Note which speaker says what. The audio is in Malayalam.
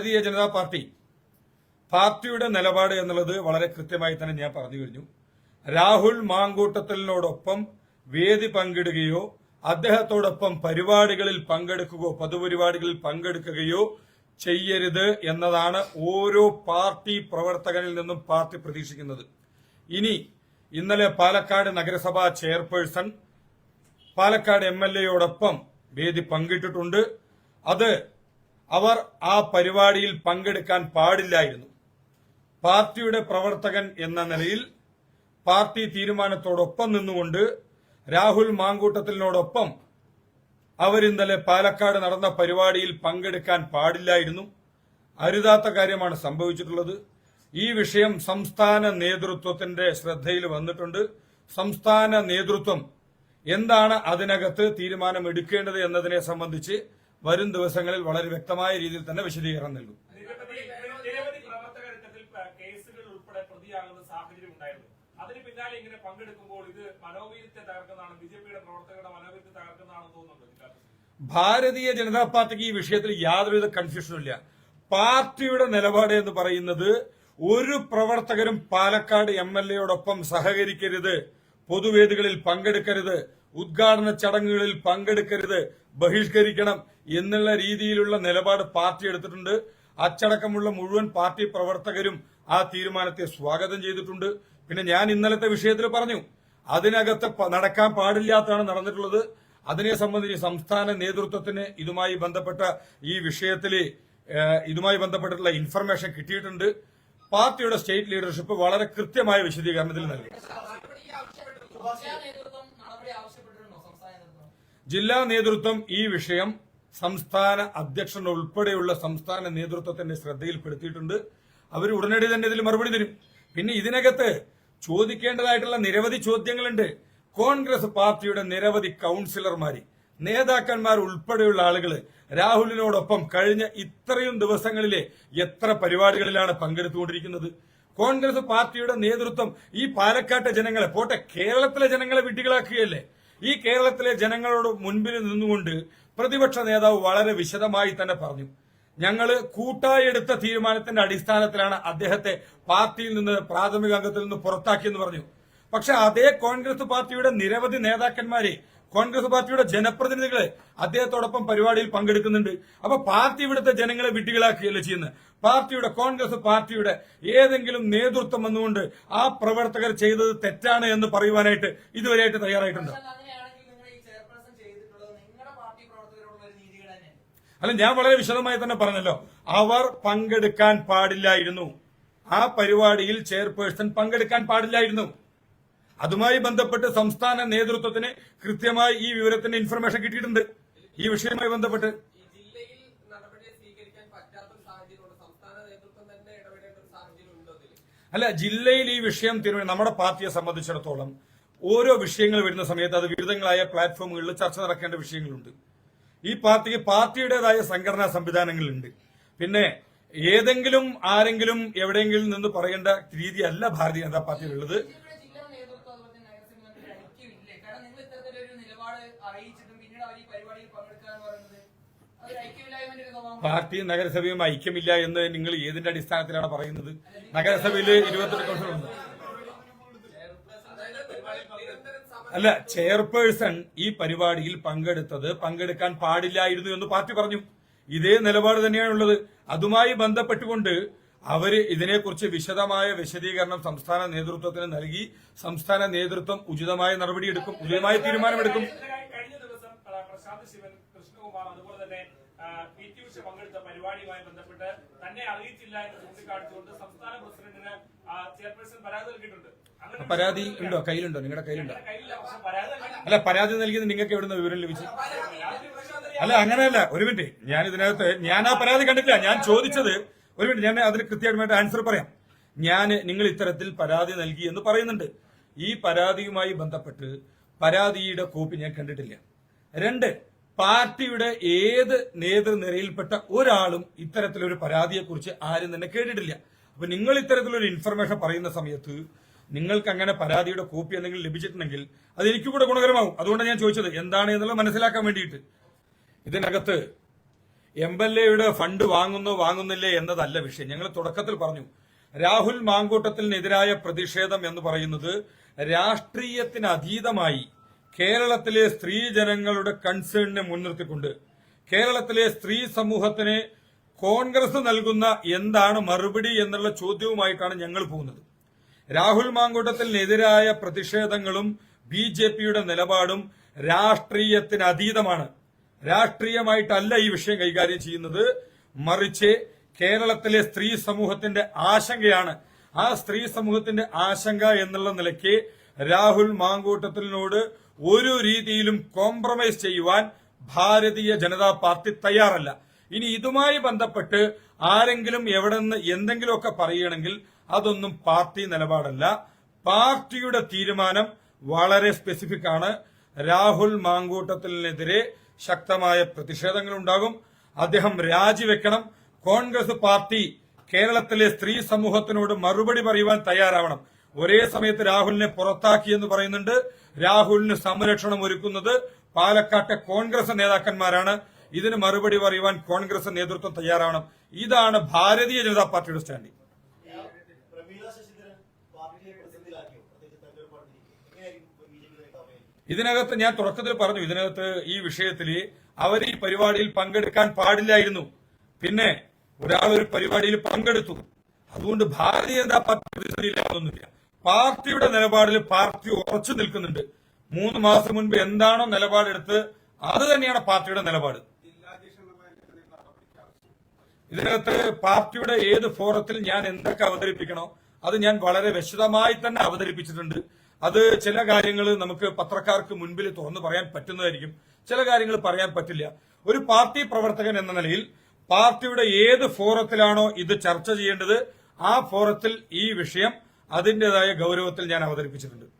Speaker 1: ഭാരതീയ ജനതാ പാർട്ടി പാർട്ടിയുടെ നിലപാട് എന്നുള്ളത് വളരെ കൃത്യമായി തന്നെ ഞാൻ പറഞ്ഞു കഴിഞ്ഞു. രാഹുൽ മാങ്കൂട്ടത്തലിനോടൊപ്പം വേദി പങ്കിടുകയോ അദ്ദേഹത്തോടൊപ്പം പരിപാടികളിൽ പങ്കെടുക്കുകയോ പൊതുപരിപാടികളിൽ പങ്കെടുക്കുകയോ ചെയ്യരുത് എന്നതാണ് ഓരോ പാർട്ടി പ്രവർത്തകനിൽ നിന്നും പാർട്ടി പ്രതീക്ഷിക്കുന്നത്. ഇനി ഇന്നലെ പാലക്കാട് നഗരസഭാ ചെയർപേഴ്സൺ പാലക്കാട് എം എൽ എയോടൊപ്പം വേദി പങ്കിട്ടിട്ടുണ്ട്. അത് അവർ ആ പരിപാടിയിൽ പങ്കെടുക്കാൻ പാടില്ലായിരുന്നു. പാർട്ടിയുടെ പ്രവർത്തകൻ എന്ന നിലയിൽ പാർട്ടി തീരുമാനത്തോടൊപ്പം നിന്നുകൊണ്ട് രാഹുൽ മാങ്കൂട്ടത്തിനോടൊപ്പം അവരിന്നലെ പാലക്കാട് നടന്ന പരിപാടിയിൽ പങ്കെടുക്കാൻ പാടില്ലായിരുന്നു. അരുതാത്ത കാര്യമാണ് സംഭവിച്ചിട്ടുള്ളത്. ഈ വിഷയം സംസ്ഥാന നേതൃത്വത്തിന്റെ ശ്രദ്ധയിൽ വന്നിട്ടുണ്ട്. സംസ്ഥാന നേതൃത്വം എന്താണ് അതിനകത്ത് തീരുമാനമെടുക്കേണ്ടത് എന്നതിനെ സംബന്ധിച്ച് വരും ദിവസങ്ങളിൽ വളരെ വ്യക്തമായ രീതിയിൽ തന്നെ വിശദീകരണം നൽകും.
Speaker 2: അതിന് പിന്നാലെ ഇങ്ങനെ പങ്കെടുക്കുമ്പോൾ ഇത് മനോവീര്യത്തെ തകർക്കുന്നതാണ് ബി ജെ പിയുടെ പ്രവർത്തകരുടെ മനോവീര്യത്തെ തകർക്കുന്നതാണെന്ന് തോന്നുന്നുണ്ട് ഇതിനകത്ത്.
Speaker 1: ഭാരതീയ ജനതാ പാർട്ടിക്ക് ഈ വിഷയത്തിൽ യാതൊരുവിധ കൺഫ്യൂഷനും ഇല്ല. പാർട്ടിയുടെ നിലപാട് എന്ന് പറയുന്നത് ഒരു പ്രവർത്തകരും പാലക്കാട് എം എൽ എയോടൊപ്പം സഹകരിക്കരുത് പൊതുവേദികളിൽ പങ്കെടുക്കരുത് ഉദ്ഘാടന ചടങ്ങുകളിൽ പങ്കെടുക്കരുത് ബഹിഷ്കരിക്കണം എന്നുള്ള രീതിയിലുള്ള നിലപാട് പാർട്ടി എടുത്തിട്ടുണ്ട്. അച്ചടക്കമുള്ള മുഴുവൻ പാർട്ടി പ്രവർത്തകരും ആ തീരുമാനത്തെ സ്വാഗതം ചെയ്തിട്ടുണ്ട്. പിന്നെ ഞാൻ ഇന്നലത്തെ വിഷയത്തിൽ പറഞ്ഞു അതിനകത്ത് നടക്കാൻ പാടില്ലാത്തതാണ് നടന്നിട്ടുള്ളത്. അതിനെ സംബന്ധിച്ച് സംസ്ഥാന നേതൃത്വത്തിന് ഇതുമായി ബന്ധപ്പെട്ട ഈ വിഷയത്തിൽ ഇതുമായി ബന്ധപ്പെട്ടിട്ടുള്ള ഇൻഫർമേഷൻ കിട്ടിയിട്ടുണ്ട്. പാർട്ടിയുടെ സ്റ്റേറ്റ് ലീഡർഷിപ്പ് വളരെ കൃത്യമായ വിശദീകരണത്തിൽ നൽകി
Speaker 3: ജില്ലാ നേതൃത്വം നടപടി ആവശ്യപ്പെട്ടിരുന്നോ സംസ്ഥാന നേതൃത്വം
Speaker 1: ജില്ലാ നേതൃത്വം ഈ വിഷയം സംസ്ഥാന അധ്യക്ഷൻ ഉൾപ്പെടെയുള്ള സംസ്ഥാന നേതൃത്വത്തിന്റെ ശ്രദ്ധയിൽപ്പെടുത്തിയിട്ടുണ്ട്. അവർ ഉടനടി തന്നെ ഇതിൽ മറുപടി തരും. പിന്നെ ഇതിനകത്ത് ചോദിക്കേണ്ടതായിട്ടുള്ള നിരവധി ചോദ്യങ്ങളുണ്ട്. കോൺഗ്രസ് പാർട്ടിയുടെ നിരവധി കൌൺസിലർമാര് നേതാക്കന്മാർ ഉൾപ്പെടെയുള്ള ആളുകൾ രാഹുലിനോടൊപ്പം കഴിഞ്ഞ ഇത്രയും ദിവസങ്ങളിലെ എത്ര പരിപാടികളിലാണ് പങ്കെടുത്തുകൊണ്ടിരിക്കുന്നത്? കോൺഗ്രസ് പാർട്ടിയുടെ നേതൃത്വം ഈ പാലക്കാട്ടെ ജനങ്ങളെ പോട്ടെ കേരളത്തിലെ ജനങ്ങളെ വിഡ്ഢികളാക്കുകയല്ലേ? ഈ കേരളത്തിലെ ജനങ്ങളോട് മുൻപിൽ നിന്നുകൊണ്ട് പ്രതിപക്ഷ നേതാവ് വളരെ വിശദമായി തന്നെ പറഞ്ഞു. ഞങ്ങൾ കൂട്ടായി എടുത്ത തീരുമാനത്തിന്റെ അടിസ്ഥാനത്തിലാണ് അദ്ദേഹത്തെ പാർട്ടിയിൽ നിന്ന് പ്രാഥമിക അംഗത്തിൽ നിന്ന് പുറത്താക്കിയെന്ന് പറഞ്ഞു. പക്ഷെ അതേ കോൺഗ്രസ് പാർട്ടിയുടെ നിരവധി നേതാക്കന്മാരെ കോൺഗ്രസ് പാർട്ടിയുടെ ജനപ്രതിനിധികളെ അദ്ദേഹത്തോടൊപ്പം പരിപാടിയിൽ പങ്കെടുക്കുന്നുണ്ട്. അപ്പൊ പാർട്ടി ഇവിടുത്തെ ജനങ്ങളെ വിഡ്ഢികളാക്കുകയല്ല ചെയ്യുന്നത്? പാർട്ടിയുടെ കോൺഗ്രസ് പാർട്ടിയുടെ ഏതെങ്കിലും നേതൃത്വം വന്നുകൊണ്ട് ആ പ്രവർത്തകർ ചെയ്തത് തെറ്റാണ് എന്ന് പറയുവാനായിട്ട് ഇതുവരെയായിട്ട് തയ്യാറായിട്ടുണ്ട്
Speaker 3: എന്നാൽ അങ്ങനെയാണെങ്കിൽ നിങ്ങൾ ഈ ചെയർപേഴ്സൺ ചെയ്തിട്ടുള്ളത് നിങ്ങളുടെ പാർട്ടി പ്രവർത്തകരോടുള്ള ഒരു നീതികേട് തന്നെയാണ്
Speaker 1: അല്ല ഞാൻ വളരെ വിശദമായി തന്നെ പറഞ്ഞല്ലോ. അവർ പങ്കെടുക്കാൻ പാടില്ലായിരുന്നു. ആ പരിപാടിയിൽ ചെയർപേഴ്സൺ പങ്കെടുക്കാൻ പാടില്ലായിരുന്നു. അതുമായി ബന്ധപ്പെട്ട് സംസ്ഥാന നേതൃത്വത്തിന് കൃത്യമായി ഈ വിവരത്തിന്റെ ഇൻഫർമേഷൻ കിട്ടിയിട്ടുണ്ട്. ഈ വിഷയവുമായി ബന്ധപ്പെട്ട്. അല്ല ജില്ലയിൽ ഈ വിഷയം തീരുമാനം നമ്മുടെ പാർട്ടിയെ സംബന്ധിച്ചിടത്തോളം ഓരോ വിഷയങ്ങൾ വരുന്ന സമയത്ത് അത് വിവിധങ്ങളായ പ്ലാറ്റ്ഫോമുകളിൽ ചർച്ച നടക്കേണ്ട വിഷയങ്ങളുണ്ട്. ഈ പാർട്ടിക്ക് പാർട്ടിയുടേതായ സംഘടനാ സംവിധാനങ്ങളുണ്ട്. പിന്നെ ഏതെങ്കിലും ആരെങ്കിലും എവിടെയെങ്കിലും നിന്ന് പറയേണ്ട രീതിയല്ല ഭാരതീയ ജനതാ പാർട്ടിയിലുള്ളത്.
Speaker 3: ഉള്ളത്
Speaker 1: പാർട്ടിയും നഗരസഭയും ഐക്യമില്ല എന്ന് നിങ്ങൾ ഏതിന്റെ അടിസ്ഥാനത്തിലാണ് പറയുന്നത്? നഗരസഭയിൽ ഇരുപത്തെട്ട് കൗൺസിലുണ്ട് അല്ല ചെയർപേഴ്സൺ ഈ പരിപാടിയിൽ പങ്കെടുത്തത് പങ്കെടുക്കാൻ പാടില്ലായിരുന്നു എന്ന് പാർട്ടി പറഞ്ഞു. ഇതേ നിലപാട് തന്നെയാണുള്ളത്. അതുമായി ബന്ധപ്പെട്ടുകൊണ്ട് അവർ ഇതിനെക്കുറിച്ച് വിശദമായ വിശദീകരണം സംസ്ഥാന നേതൃത്വത്തിന് നൽകി സംസ്ഥാന നേതൃത്വം ഉചിതമായ നടപടിയെടുക്കും ഉചിതമായ തീരുമാനമെടുക്കും.
Speaker 2: കഴിഞ്ഞ- ദിവസം പ്രശാന്ത് ശിവൻ കൃഷ്ണകുമാർ അതുപോലെ തന്നെ പി ടി ഉഷ പങ്കെടുത്ത പരിപാടിയുമായി ബന്ധപ്പെട്ട് തന്നെ അറിയിച്ചില്ല എന്ന് ചൂണ്ടിക്കാണിച്ചുകൊണ്ട് സംസ്ഥാന പ്രസിഡന്റിന് ചെയർപേഴ്സൺ പരാതി നൽകിയിട്ടുണ്ട്.
Speaker 1: പരാതി ഉണ്ടോ? കയ്യിലുണ്ടോ? നിങ്ങളുടെ കയ്യിലുണ്ടോ? അല്ല പരാതി നൽകിയത് നിങ്ങൾക്ക് എവിടുന്ന് വിവരം ലഭിച്ചു അല്ല അങ്ങനെയല്ല. ഒരു മിനിറ്റ്. ഞാൻ ഇതിനകത്ത് ഞാൻ ആ പരാതി കണ്ടിട്ടില്ല. ഞാൻ ചോദിച്ചത് ഒരു മിനിറ്റ്. ഞാൻ അതിന് കൃത്യമായിട്ട് ആൻസർ പറയാം. ഞാൻ നിങ്ങൾ ഇത്തരത്തിൽ പരാതി നൽകി എന്ന് പറയുന്നുണ്ട്. ഈ പരാതിയുമായി ബന്ധപ്പെട്ട് പരാതിയുടെ കോപ്പി ഞാൻ കണ്ടിട്ടില്ല. രണ്ട് പാർട്ടിയുടെ ഏത് നേതൃനിരയിൽപ്പെട്ട ഒരാളും ഇത്തരത്തിലൊരു പരാതിയെക്കുറിച്ച് ആരും തന്നെ കേട്ടിട്ടില്ല. അപ്പൊ നിങ്ങൾ ഇത്തരത്തിലൊരു ഇൻഫർമേഷൻ പറയുന്ന സമയത്ത് നിങ്ങൾക്ക് അങ്ങനെ പരാതിയുടെ കോപ്പി എന്തെങ്കിലും ലഭിച്ചിട്ടുണ്ടെങ്കിൽ അത് എനിക്ക് കൂടെ ഗുണകരമാവും. അതുകൊണ്ടാണ് ഞാൻ ചോദിച്ചത് എന്താണ് എന്നുള്ളത് മനസ്സിലാക്കാൻ വേണ്ടിയിട്ട്. ഇതിനകത്ത് എം എൽ എയുടെ ഫണ്ട് വാങ്ങുന്നോ വാങ്ങുന്നില്ലേ എന്നതല്ല വിഷയം. ഞങ്ങൾ തുടക്കത്തിൽ പറഞ്ഞു രാഹുൽ മാങ്കൂട്ടത്തിനെതിരായ പ്രതിഷേധം എന്ന് പറയുന്നത് രാഷ്ട്രീയത്തിന് അതീതമായി കേരളത്തിലെ സ്ത്രീ ജനങ്ങളുടെ കൺസേണിനെ മുൻനിർത്തിക്കൊണ്ട് കേരളത്തിലെ സ്ത്രീ സമൂഹത്തിന് കോൺഗ്രസ് നൽകുന്ന എന്താണ് മറുപടി എന്നുള്ള ചോദ്യവുമായിട്ടാണ് ഞങ്ങൾ പോകുന്നത്. രാഹുൽ മാങ്കൂട്ടത്തിനെതിരായ പ്രതിഷേധങ്ങളും ബി ജെ പിയുടെ നിലപാടും രാഷ്ട്രീയത്തിന് അതീതമാണ്. രാഷ്ട്രീയമായിട്ടല്ല ഈ വിഷയം കൈകാര്യം ചെയ്യുന്നത്. മറിച്ച് കേരളത്തിലെ സ്ത്രീ സമൂഹത്തിന്റെ ആശങ്കയാണ്. ആ സ്ത്രീ സമൂഹത്തിന്റെ ആശങ്ക എന്നുള്ള നിലയ്ക്ക് രാഹുൽ മാങ്കൂട്ടത്തിനോട് ഒരു രീതിയിലും കോംപ്രമൈസ് ചെയ്യുവാൻ ഭാരതീയ ജനതാ പാർട്ടി തയ്യാറല്ല. ഇനി ഇതുമായി ബന്ധപ്പെട്ട് ആരെങ്കിലും എവിടെ നിന്ന് എന്തെങ്കിലുമൊക്കെ പറയുകയാണെങ്കിൽ അതൊന്നും പാർട്ടി നിലപാടല്ല. പാർട്ടിയുടെ തീരുമാനം വളരെ സ്പെസിഫിക് ആണ്. രാഹുൽ മാങ്കൂട്ടത്തിനെതിരെ ശക്തമായ പ്രതിഷേധങ്ങൾ ഉണ്ടാകും അദ്ദേഹം രാജിവെക്കണം. കോൺഗ്രസ് പാർട്ടി കേരളത്തിലെ സ്ത്രീ സമൂഹത്തിനോട് മറുപടി പറയുവാൻ തയ്യാറാവണം. ഒരേ സമയത്ത് രാഹുലിനെ പുറത്താക്കിയെന്ന് പറയുന്നുണ്ട്. രാഹുലിന് സംരക്ഷണം ഒരുക്കുന്നത് പാലക്കാട്ടെ കോൺഗ്രസ് നേതാക്കന്മാരാണ്. ഇതിന് മറുപടി പറയുവാൻ കോൺഗ്രസ് നേതൃത്വം തയ്യാറാവണം ഇതാണ് ഭാരതീയ ജനതാ പാർട്ടിയുടെ സ്റ്റാൻഡിംഗ്. ഇതിനകത്ത് ഞാൻ തുടക്കത്തിൽ പറഞ്ഞു ഇതിനകത്ത് ഈ വിഷയത്തിൽ അവർ ഈ പരിപാടിയിൽ പങ്കെടുക്കാൻ പാടില്ലായിരുന്നു. പിന്നെ ഒരാൾ ഒരു പരിപാടിയിൽ പങ്കെടുത്തു. അതുകൊണ്ട് ഭാരതീയ ജനതാ പാർട്ടി പ്രതിസന്ധിയിലാവുന്നില്ല പാർട്ടിയുടെ നിലപാടിൽ പാർട്ടി ഉറച്ചു നിൽക്കുന്നുണ്ട്. മൂന്ന് മാസം മുൻപ് എന്താണോ നിലപാടെടുത്ത് അത് തന്നെയാണ് പാർട്ടിയുടെ നിലപാട്. ഇതിനകത്ത് പാർട്ടിയുടെ ഏത് ഫോറത്തിൽ ഞാൻ എന്തൊക്കെ അവതരിപ്പിക്കണോ അത് ഞാൻ വളരെ വിശദമായി തന്നെ അവതരിപ്പിച്ചിട്ടുണ്ട്. അത് ചില കാര്യങ്ങൾ നമുക്ക് പത്രക്കാർക്ക് മുൻപിൽ തുറന്നു പറയാൻ പറ്റുന്നതായിരിക്കും. ചില കാര്യങ്ങൾ പറയാൻ പറ്റില്ല. ഒരു പാർട്ടി പ്രവർത്തകൻ എന്ന നിലയിൽ പാർട്ടിയുടെ ഏത് ഫോറത്തിലാണോ ഇത് ചർച്ച ചെയ്യേണ്ടത് ആ ഫോറത്തിൽ ഈ വിഷയം അതിന്റേതായ ഗൗരവത്തിൽ ഞാൻ അവതരിപ്പിച്ചിട്ടുണ്ട്.